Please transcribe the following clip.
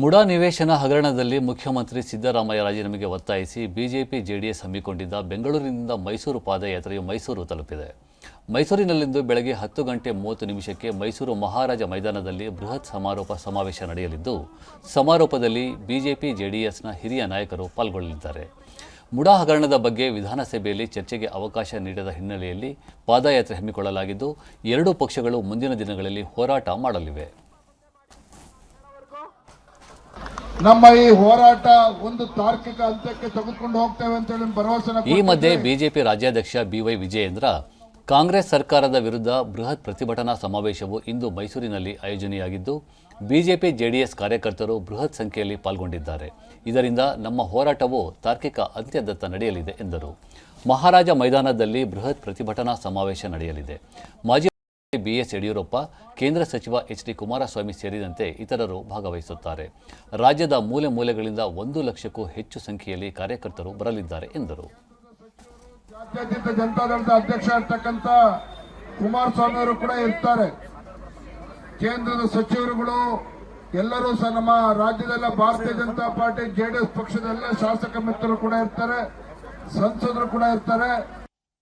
ಮುಡಾ ನಿವೇಶನ ಹಗರಣದಲ್ಲಿ ಮುಖ್ಯಮಂತ್ರಿ ಸಿದ್ದರಾಮಯ್ಯ ರಾಜೀನಾಮೆಗೆ ಒತ್ತಾಯಿಸಿ ಬಿಜೆಪಿ ಜೆಡಿಎಸ್ ಹಮ್ಮಿಕೊಂಡಿದ್ದ ಬೆಂಗಳೂರಿನಿಂದ ಮೈಸೂರು ಪಾದಯಾತ್ರೆಯು ಮೈಸೂರು ತಲುಪಿದೆ. ಮೈಸೂರಿನಲ್ಲಿಂದು ಬೆಳಗ್ಗೆ ಹತ್ತು ಗಂಟೆ ಮೂವತ್ತು ನಿಮಿಷಕ್ಕೆ ಮೈಸೂರು ಮಹಾರಾಜ ಮೈದಾನದಲ್ಲಿ ಬೃಹತ್ ಸಮಾರೋಪ ಸಮಾವೇಶ ನಡೆಯಲಿದ್ದು, ಸಮಾರೋಪದಲ್ಲಿ ಬಿಜೆಪಿ ಜೆಡಿಎಸ್ನ ಹಿರಿಯ ನಾಯಕರು ಪಾಲ್ಗೊಳ್ಳಲಿದ್ದಾರೆ. ಮುಡಾ ಹಗರಣದ ಬಗ್ಗೆ ವಿಧಾನಸಭೆಯಲ್ಲಿ ಚರ್ಚೆಗೆ ಅವಕಾಶ ನೀಡದ ಹಿನ್ನೆಲೆಯಲ್ಲಿ ಪಾದಯಾತ್ರೆ ಹಮ್ಮಿಕೊಳ್ಳಲಾಗಿದ್ದು, ಎರಡೂ ಪಕ್ಷಗಳು ಮುಂದಿನ ದಿನಗಳಲ್ಲಿ ಹೋರಾಟ ಮಾಡಲಿವೆ. ನಮ್ಮ ಈ ಹೋರಾಟ ಒಂದು ತಾರ್ಕಿಕ ಹಂತಕ್ಕೆ ತೆಗೆದುಕೊಂಡು ಹೋಗ್ತೇವೆ ಅಂತ ಹೇಳಿ ಭರವಸೆ ಈ ಮಧ್ಯೆ ಬಿಜೆಪಿ ರಾಜ್ಯಾಧ್ಯಕ್ಷ ಬಿವೈ ವಿಜಯೇಂದ್ರ, ಕಾಂಗ್ರೆಸ್ ಸರ್ಕಾರದ ವಿರುದ್ಧ ಬೃಹತ್ ಪ್ರತಿಭಟನಾ ಸಮಾವೇಶವು ಇಂದು ಮೈಸೂರಿನಲ್ಲಿ ಆಯೋಜನೆಯಾಗಿದ್ದು, ಬಿಜೆಪಿ ಜೆಡಿಎಸ್ ಕಾರ್ಯಕರ್ತರು ಬೃಹತ್ ಸಂಖ್ಯೆಯಲ್ಲಿ ಪಾಲ್ಗೊಂಡಿದ್ದಾರೆ. ಇದರಿಂದ ನಮ್ಮ ಹೋರಾಟವು ತಾರ್ಕಿಕ ಅಂತ್ಯದತ್ತ ನಡೆಯಲಿದೆ ಎಂದರು. ಮಹಾರಾಜ ಮೈದಾನದಲ್ಲಿ ಬೃಹತ್ ಪ್ರತಿಭಟನಾ ಸಮಾವೇಶ ನಡೆಯಲಿದೆ. ಮಾಜಿ ಬಿಎಸ್ ಯಡಿಯೂರಪ್ಪ, ಕೇಂದ್ರ ಸಚಿವ ಎಚ್ ಡಿ ಕುಮಾರಸ್ವಾಮಿ ಸೇರಿದಂತೆ ಇತರರು ಭಾಗವಹಿಸುತ್ತಾರೆ. ರಾಜ್ಯದ ಮೂಲೆ ಮೂಲೆಗಳಿಂದ ಒಂದು ಲಕ್ಷಕ್ಕೂ ಹೆಚ್ಚು ಸಂಖ್ಯೆಯಲ್ಲಿ ಕಾರ್ಯಕರ್ತರು ಬರಲಿದ್ದಾರೆ ಎಂದರು. ಜಾತ್ಯತೀತ ಜನತಾದಳದ ಅಧ್ಯಕ್ಷ ಇರ್ತಕ್ಕಂಥ ಕುಮಾರಸ್ವಾಮಿ ಅವರು ಕೂಡ ಇರ್ತಾರೆ. ಕೇಂದ್ರದ ಸಚಿವರುಗಳು ಎಲ್ಲರೂ ಸಹ ನಮ್ಮ ರಾಜ್ಯದಲ್ಲ ಭಾರತೀಯ ಜನತಾ ಪಾರ್ಟಿ ಜೆಡಿಎಸ್ ಪಕ್ಷದ ಎಲ್ಲ ಶಾಸಕ ಮಿತ್ರರು ಕೂಡ ಇರ್ತಾರೆ, ಸಂಸದರು ಕೂಡ ಇರ್ತಾರೆ.